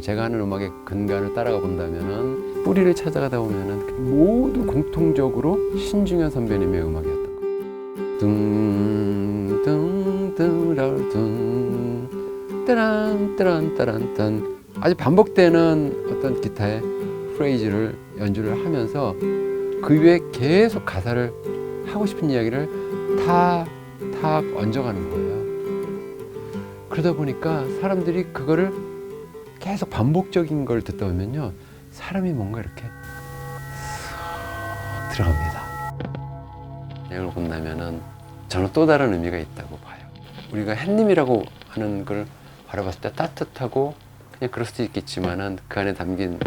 제가 하는 음악의 근간을 따라가 본다면은 뿌리를 찾아가다 보면은 모두 공통적으로 신중현 선배님의 음악이었던 거. 둥둥둥라둥 따란 따란 따란 딴 아주 반복되는 어떤 기타의 프레이즈를 연주를 하면서 그 위에 계속 가사를 하고 싶은 이야기를 다다 얹어가는 거예요. 그러다 보니까 사람들이 그거를 계속 반복적인 걸 듣다 보면요 사람이 뭔가 이렇게 쓱 들어갑니다. 이걸 본다면은 저는 또 다른 의미가 있다고 봐요. 우리가 햇님이라고 하는 걸 바라봤을 때 따뜻하고 그냥 그럴 수도 있겠지만은 그 안에 담긴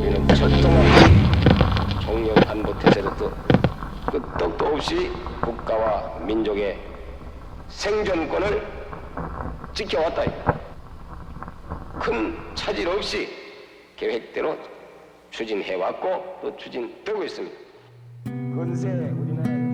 우리는 철저한 종려 반복 태세로도 없이 국가와 민족의 생존권을 지켜왔다. 큰 차질 없이 계획대로 추진해왔고 또 추진되고 있습니다. 근세 우리나라에서